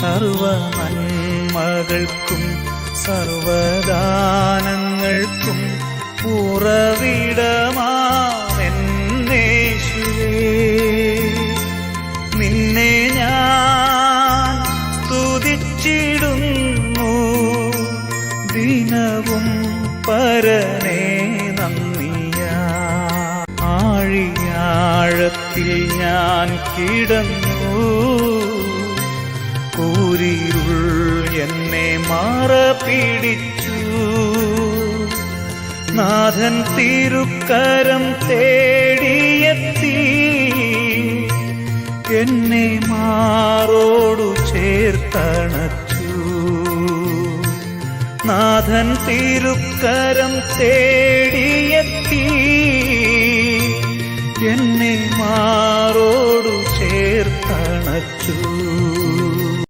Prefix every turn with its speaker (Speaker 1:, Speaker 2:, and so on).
Speaker 1: സർവ നന്മകൾക്കും സർവദാനങ്ങൾക്കും ഉറവിടമാണെന്നേശുവേ നിന്നെ ഞാൻ സ്തുതിച്ചിടുന്നു ദിനവും പരനേ നന്ദിയ. ആഴിയാഴത്തിൽ ഞാൻ കിടന്നു. കൂരിരുൾ എന്നെ മാറ പിടിച്ചു. നാഥൻ തിരുക്കരം തേടിയെത്തി. എന്നെ മാറോടു ചേർത്തണച്ചു. നാഥൻ തിരുക്കരം തേടിയെത്തി. എന്നെ മാറോടു ചേർത്തണച്ചു.